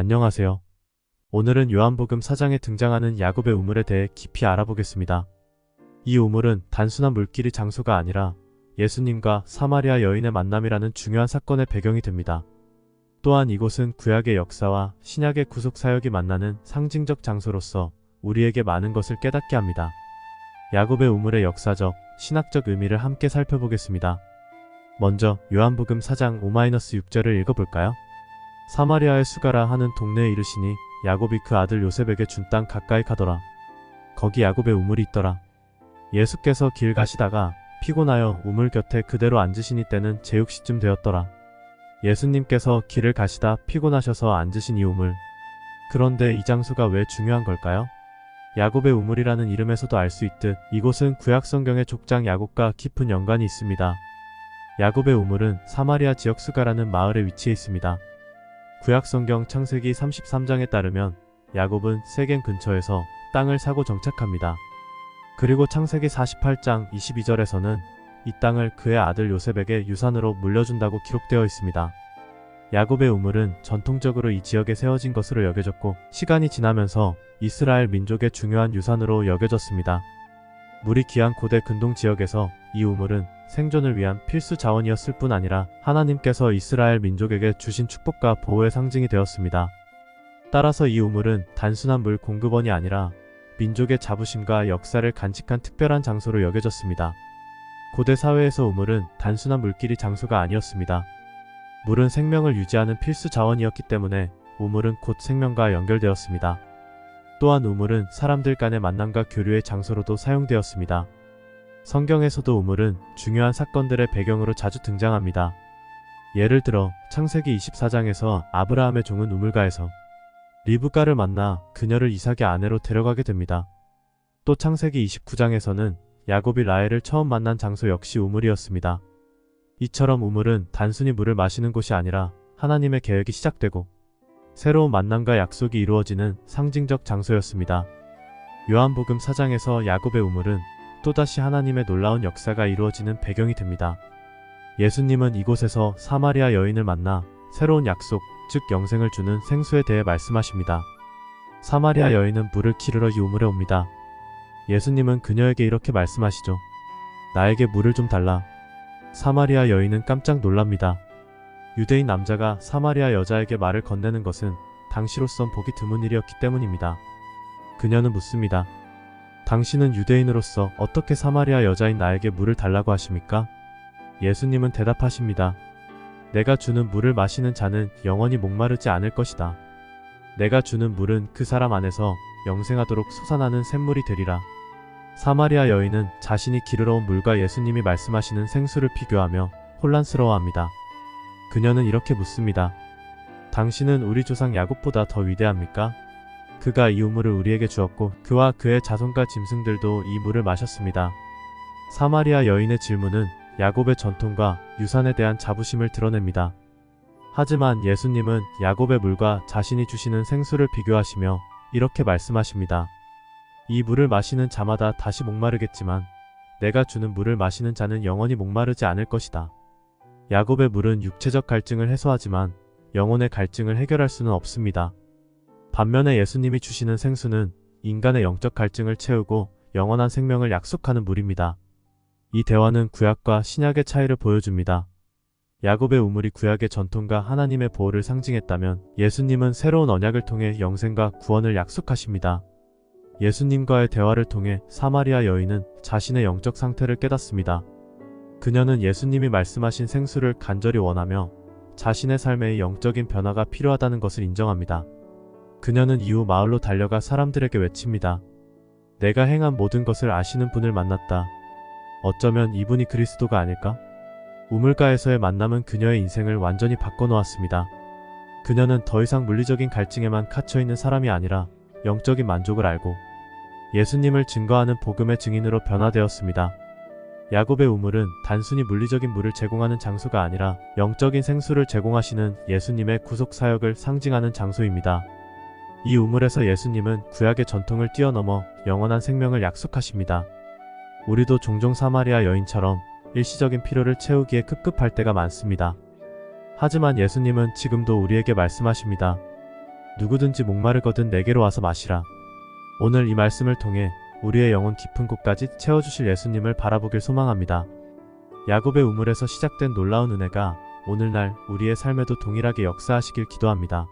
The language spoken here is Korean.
안녕하세요. 오늘은 요한복음 4장에 등장하는 야곱의 우물에 대해 깊이 알아보겠습니다. 이 우물은 단순한 물길이 장소가 아니라 예수님과 사마리아 여인의 만남이라는 중요한 사건의 배경이 됩니다. 또한 이곳은 구약의 역사와 신약의 구속 사역이 만나는 상징적 장소로서 우리에게 많은 것을 깨닫게 합니다. 야곱의 우물의 역사적, 신학적 의미를 함께 살펴보겠습니다. 먼저 요한복음 4장 5-6절을 읽어볼까요? 사마리아의 수가라 하는 동네에 이르시니 야곱이 그 아들 요셉에게 준 땅 가까이 가더라. 거기 야곱의 우물이 있더라. 예수께서 길 가시다가 피곤하여 우물 곁에 그대로 앉으시니 때는 제육시쯤 되었더라. 예수님께서 길을 가시다 피곤하셔서 앉으신 이 우물. 그런데 이 장소가 왜 중요한 걸까요? 야곱의 우물이라는 이름에서도 알 수 있듯 이곳은 구약 성경의 족장 야곱과 깊은 연관이 있습니다. 야곱의 우물은 사마리아 지역 수가라는 마을에 위치해 있습니다. 구약 성경 창세기 33장에 따르면 야곱은 세겜 근처에서 땅을 사고 정착합니다. 그리고 창세기 48장 22절에서는 이 땅을 그의 아들 요셉에게 유산으로 물려준다고 기록되어 있습니다. 야곱의 우물은 전통적으로 이 지역에 세워진 것으로 여겨졌고 시간이 지나면서 이스라엘 민족의 중요한 유산으로 여겨졌습니다. 물이 귀한 고대 근동 지역에서 이 우물은 생존을 위한 필수 자원이었을 뿐 아니라 하나님께서 이스라엘 민족에게 주신 축복과 보호의 상징이 되었습니다. 따라서 이 우물은 단순한 물 공급원이 아니라 민족의 자부심과 역사를 간직한 특별한 장소로 여겨졌습니다. 고대 사회에서 우물은 단순한 물길이 장소가 아니었습니다. 물은 생명을 유지하는 필수 자원이었기 때문에 우물은 곧 생명과 연결되었습니다. 또한 우물은 사람들 간의 만남과 교류의 장소로도 사용되었습니다. 성경에서도 우물은 중요한 사건들의 배경으로 자주 등장합니다. 예를 들어 창세기 24장에서 아브라함의 종은 우물가에서 리브가를 만나 그녀를 이삭의 아내로 데려가게 됩니다. 또 창세기 29장에서는 야곱이 라헬을 처음 만난 장소 역시 우물이었습니다. 이처럼 우물은 단순히 물을 마시는 곳이 아니라 하나님의 계획이 시작되고 새로운 만남과 약속이 이루어지는 상징적 장소였습니다. 요한복음 4장에서 야곱의 우물은 또다시 하나님의 놀라운 역사가 이루어지는 배경이 됩니다. 예수님은 이곳에서 사마리아 여인을 만나 새로운 약속, 즉 영생을 주는 생수에 대해 말씀하십니다. 사마리아 여인은 물을 기르러 이 우물에 옵니다. 예수님은 그녀에게 이렇게 말씀하시죠. 나에게 물을 좀 달라. 사마리아 여인은 깜짝 놀랍니다. 유대인 남자가 사마리아 여자에게 말을 건네는 것은 당시로선 보기 드문 일이었기 때문입니다. 그녀는 묻습니다. 당신은 유대인으로서 어떻게 사마리아 여자인 나에게 물을 달라고 하십니까? 예수님은 대답하십니다. 내가 주는 물을 마시는 자는 영원히 목마르지 않을 것이다. 내가 주는 물은 그 사람 안에서 영생하도록 솟아나는 샘물이 되리라. 사마리아 여인은 자신이 기르러 온 물과 예수님이 말씀하시는 생수를 비교하며 혼란스러워합니다. 그녀는 이렇게 묻습니다. 당신은 우리 조상 야곱보다 더 위대합니까? 그가 이 우물을 우리에게 주었고 그와 그의 자손과 짐승들도 이 물을 마셨습니다. 사마리아 여인의 질문은 야곱의 전통과 유산에 대한 자부심을 드러냅니다. 하지만 예수님은 야곱의 물과 자신이 주시는 생수를 비교하시며 이렇게 말씀하십니다. 이 물을 마시는 자마다 다시 목마르겠지만 내가 주는 물을 마시는 자는 영원히 목마르지 않을 것이다. 야곱의 물은 육체적 갈증을 해소하지만 영혼의 갈증을 해결할 수는 없습니다. 반면에 예수님이 주시는 생수는 인간의 영적 갈증을 채우고 영원한 생명을 약속하는 물입니다. 이 대화는 구약과 신약의 차이를 보여줍니다. 야곱의 우물이 구약의 전통과 하나님의 보호를 상징했다면 예수님은 새로운 언약을 통해 영생과 구원을 약속하십니다. 예수님과의 대화를 통해 사마리아 여인은 자신의 영적 상태를 깨닫습니다. 그녀는 예수님이 말씀하신 생수를 간절히 원하며 자신의 삶에 영적인 변화가 필요하다는 것을 인정합니다. 그녀는 이후 마을로 달려가 사람들에게 외칩니다. 내가 행한 모든 것을 아시는 분을 만났다. 어쩌면 이분이 그리스도가 아닐까? 우물가에서의 만남은 그녀의 인생을 완전히 바꿔놓았습니다. 그녀는 더 이상 물리적인 갈증에만 갇혀있는 사람이 아니라 영적인 만족을 알고 예수님을 증거하는 복음의 증인으로 변화되었습니다. 야곱의 우물은 단순히 물리적인 물을 제공하는 장소가 아니라 영적인 생수를 제공하시는 예수님의 구속 사역을 상징하는 장소입니다. 이 우물에서 예수님은 구약의 전통을 뛰어넘어 영원한 생명을 약속하십니다. 우리도 종종 사마리아 여인처럼 일시적인 필요를 채우기에 급급할 때가 많습니다. 하지만 예수님은 지금도 우리에게 말씀하십니다. 누구든지 목마르거든 내게로 와서 마시라. 오늘 이 말씀을 통해 우리의 영혼 깊은 곳까지 채워주실 예수님을 바라보길 소망합니다. 야곱의 우물에서 시작된 놀라운 은혜가 오늘날 우리의 삶에도 동일하게 역사하시길 기도합니다.